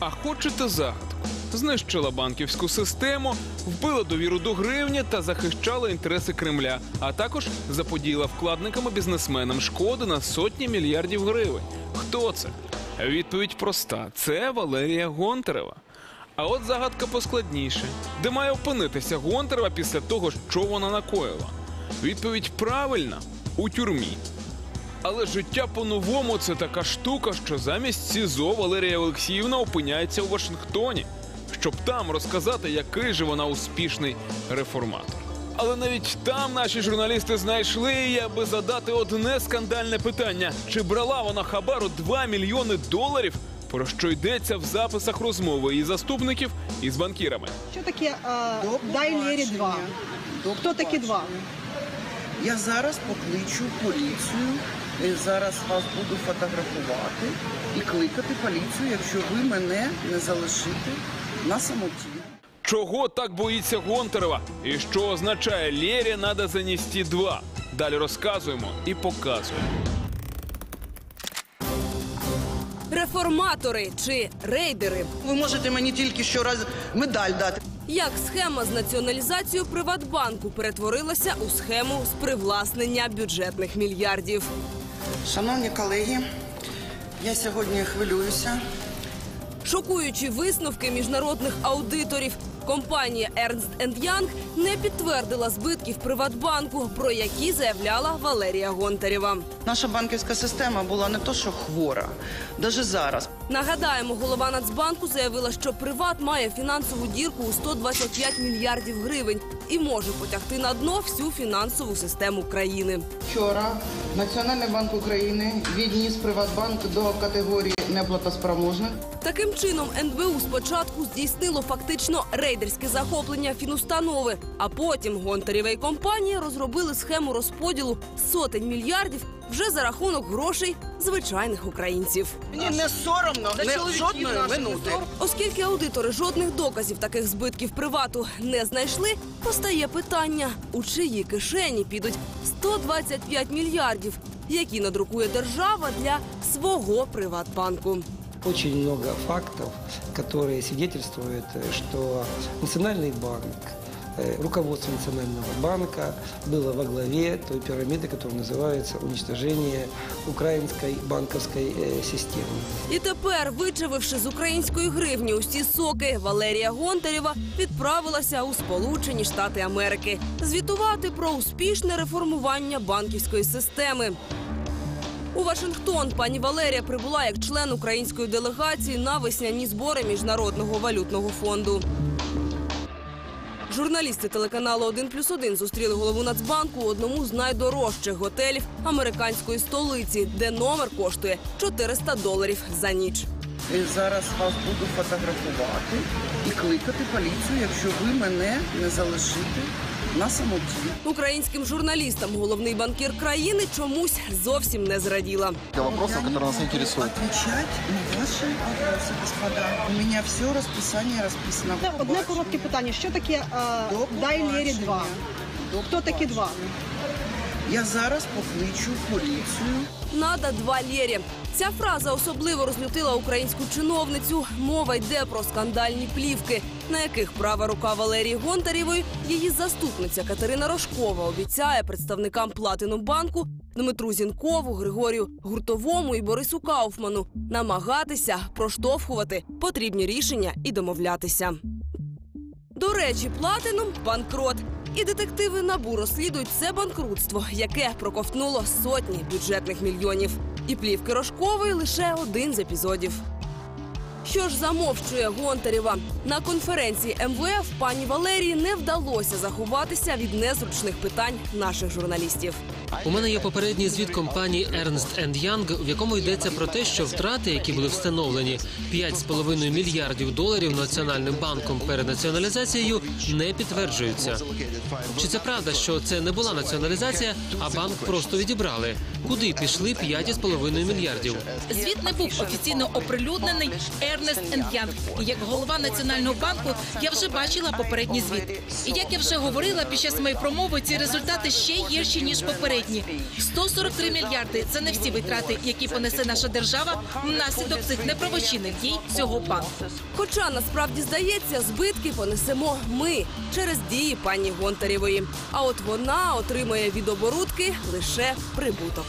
А хочете загадку? Знищила банківську систему, вбила довіру до гривні та захищала інтереси Кремля, а також заподіяла вкладникам і бізнесменам шкоди на сотні мільярдів гривень. Хто це? Відповідь проста: це Валерія Гонтарева. А от загадка поскладніше. Де має опинитися Гонтарева після того, що вона накоїла? Відповідь правильна у тюрмі. Але життя по-новому це така штука, що замість СІЗО Валерія Олексіївна опиняється у Вашингтоні, щоб там розказати, який же вона успішний реформатор. Але навіть там наші журналісти знайшли її, аби задати одне скандальне питання: чи брала вона хабару 2 мільйони доларів? Про що йдеться в записах розмови її заступників із банкірами? Що таке До дай Лєрі 2? Хто такі два? Я зараз покличу поліцію. І Зараз вас буду фотографувати і кликати поліцію, якщо ви мене не залишите на самоті. Чого так боїться Гонтарева? І що означає Лєрі надо занести два? Далі розказуємо і показуємо. Реформатори чи рейдери. Ви можете мені тільки щораз медаль дати. Як схема з націоналізацією Приватбанку перетворилася у схему з привласнення бюджетних мільярдів. Шановні колеги, я сьогодні хвилююся. Шокуючі висновки міжнародних аудиторів. Компанія Ernst Young не підтвердила збитків Приватбанку, про які заявляла Валерія Гонтарєва. Наша банківська система була не то, що хвора, навіть зараз. Нагадаємо, голова Нацбанку заявила, що Приват має фінансову дірку у 125 мільярдів гривень і може потягти на дно всю фінансову систему країни. Вчора Національний банк України відніс Приватбанк до категорії неплатоспроможних. Таким чином, НБУ спочатку здійснило фактично рейдерське захоплення фінустанови, а потім Гонтарєва і компанії розробили схему розподілу сотень мільярдів вже за рахунок грошей звичайних українців. Мені не соромно, не жодної минути. Оскільки аудитори жодних доказів таких збитків привату не знайшли, постає питання, у чиї кишені підуть 125 мільярдів, які надрукує держава для свого приватбанку. Очень много фактов, которые свидетельствуют, э, что Национальный банк, э, руководство Национального банка было во главе той пирамиды, которая называется уничтожение украинской банковской э, системы. І тепер, вичавивши з української гривні усі соки, Валерія Гонтарєва відправилася у Сполучені Штати Америки звітувати про успішне реформування банківської системи. У Вашингтон пані Валерія прибула як член української делегації на весняні збори Міжнародного валютного фонду. Журналісти телеканалу «1 плюс 1» зустріли голову Нацбанку у одному з найдорожчих готелів американської столиці, де номер коштує 400 доларів за ніч. Зараз вас буду фотографувати і кликати поліцію, якщо ви мене не залишите на самоті. Українським журналістам головний банкір країни чомусь зовсім не зраділа. вопросов, які нас інтересують. Отвечать на ваші вопроси, господа. У мене все розписання розписано. Одне коротке питання. Що таке дай Лєрі побачення. 2? Хто такі два? Я зараз покличу поліцію. Нада два лєрі. Ця фраза особливо розлютила українську чиновницю. Мова йде про скандальні плівки, на яких права рука Валерії Гонтарєвої, її заступниця Катерина Рожкова обіцяє представникам Платину банку Дмитру Зінкову, Григорію Гуртовому і Борису Кауфману намагатися проштовхувати потрібні рішення і домовлятися. До речі, платином банкрот. І детективи набу розслідують це банкрутство, яке проковтнуло сотні бюджетних мільйонів. І плівки Рожкової лише один з епізодів. Що ж замовчує Гонтарєва? На конференції МВФ пані Валерії не вдалося заховатися від незручних питань наших журналістів. У мене є попередній звіт компанії Ernst Young, в якому йдеться про те, що втрати, які були встановлені 5,5 мільярдів доларів Національним банком перед націоналізацією, не підтверджуються. Чи це правда, що це не була націоналізація, а банк просто відібрали? Куди пішли 5,5 мільярдів? Звіт не був офіційно оприлюднений Ернест Янг. І як голова національного банку я вже бачила попередній звіт. І як я вже говорила під час моєї промови, ці результати ще гірші ніж попередні. Гривні. 143 мільярди це не всі витрати, які понесе наша держава внаслідок цих неправочинних дій цього банку. Хоча насправді здається, збитки понесемо ми через дії пані Гонтарєвої. А от вона отримає від оборудки лише прибуток.